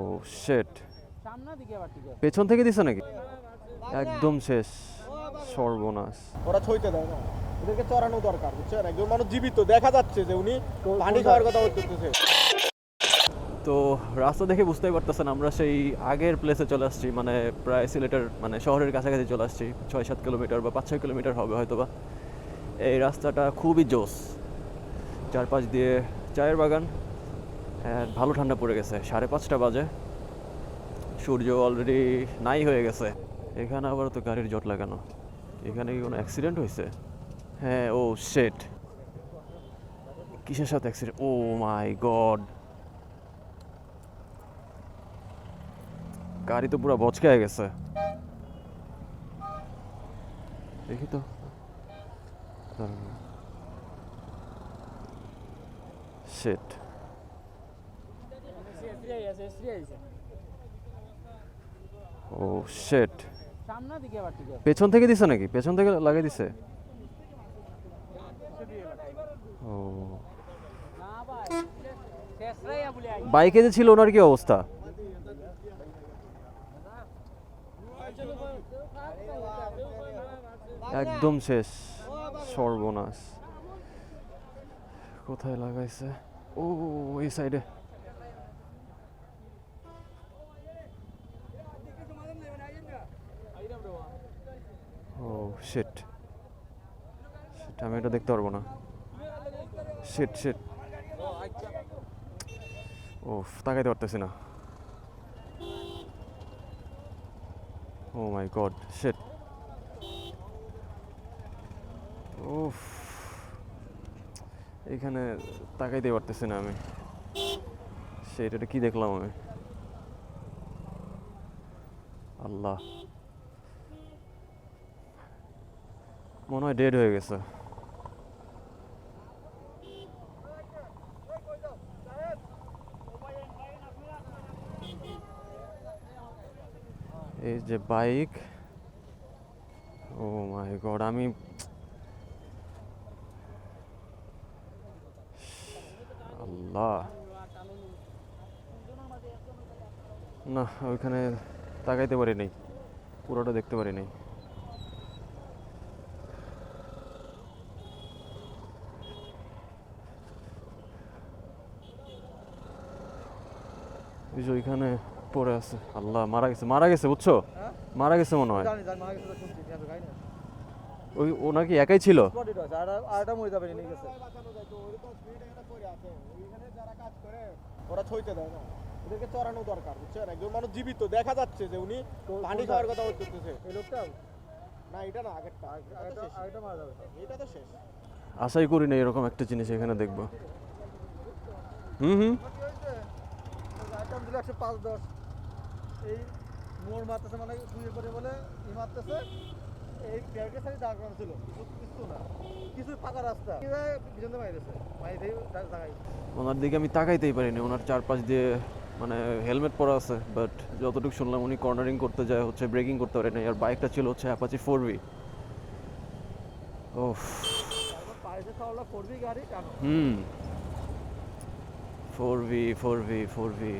ও শেট পেছন থেকে দিছে নাকি? একদম শেষ। সর্বনাশ। ওরা ছইতে দেয় না। এদেরকে চড়ানো দরকার বুঝছেন? একজন মানুষ জীবিত দেখা যাচ্ছে যে উনি পানি খাওয়ার কথা বলতেছে তো রাস্তা দেখে বুঝতেই পারতেছেন আমরা সেই আগের প্লেসে চলে আসছি মানে প্রায় সিলেটের মানে শহরের কাছাকাছি চলে আসছি। ছয় সাত কিলোমিটার বা পাঁচ ছয় কিলোমিটার হবে হয়তো বা এই রাস্তাটা খুবই জোস। চারপাশ দিয়ে চায়ের বাগান ভালো ঠান্ডা পড়ে গেছে, সাড়ে পাঁচটা বাজে। সূর্য অলরেডি নাই হয়ে গেছে। এখানে আবার তো গাড়ির জট লাগানো। এখানে কি কোনো অ্যাক্সিডেন্ট হয়েছে? হ্যাঁ ও শেট কিসের সাথে অ্যাক্সিডেন্ট ও মাই গড গাড়ি তো পুরো বচকায় গেছে। দেখি তো। শেট ও আছে পেছন থেকে দিছে নাকি? পেছন থেকে লাগাই দিছে? ও। বাইকে যে ছিল, ওনার কি অবস্থা? একদম শেষ, সর্বনাশ। কোথায় লাগাইছে? ও এই সাইডে ও শিট শিট আমি এটা দেখতে পারব না। শিট শিট ওফ তাকাইতে পারতেছি না। ও মাই গড শিট উফ এখানে তাকাইতে পারতেছি না আমি। সেটা কি দেখলাম আমি? আল্লাহ। মনে হয় ডেড হয়ে গেছে। এই যে বাইক ও মাই গড আমি আল্লাহ। না ওইখানে তাকাইতে পারি নাই। পুরোটা দেখতে পারি নাই। যে ওইখানে পড়ে আছে আল্লাহ মারা গেছে মারা গেছে বুঝছ? মারা গেছে মনে হয়। ওই ও নাকি একাই ছিল? মরে যাবে নিয়ে গেছে যারা কাজ করে ওরা ছইতে দেয় না। এদেরকে চড়ানো দরকার বুঝছেন? একজন মানুষ জীবিত দেখা যাচ্ছে যে উনি পানি খাওয়ার কথা বলতেছে। এই লোকটা? না এটা না আগেরটা আগেরটা মারা যাবে এটা তো শেষ। আশাই করি না এরকম একটা জিনিস এখানে দেখব। হুম হুম। আইটেম দিলে একশো পাঁচ দশ। এই মোড় মারতেছে মানে করে বলে ই মারতেছে। এই প্যাকের সাথে দাঁড় করানো ছিল কিছু কিছু না? কিছু ফাঁকা রাস্তা। পিছনে মাইরেছে মাই দিয়ে ওনার দিকে আমি তাকাইতেই পারিনি। ওনার চারপাশ দিয়ে মানে হেলমেট পরা আছে বাট যতটুকু শুনলাম উনি কর্নারিং করতে যায় হচ্ছে ব্রেকিং করতে পারেনি আর বাইকটা ছিল হচ্ছে অ্যাপাচি ফোর ভি ও হুম। Four V four V four V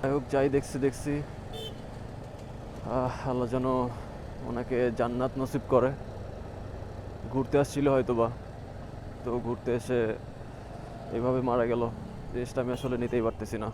যাই হোক যাই দেখছি দেখছি। আল্লাহ যেন ওনাকে জান্নাত নসিব করে। ঘুরতে আসছিল হয়তো বা তো ঘুরতে এসে এভাবে মারা গেল। জিনিসটা আমি আসলে নিতেই পারতেছি না।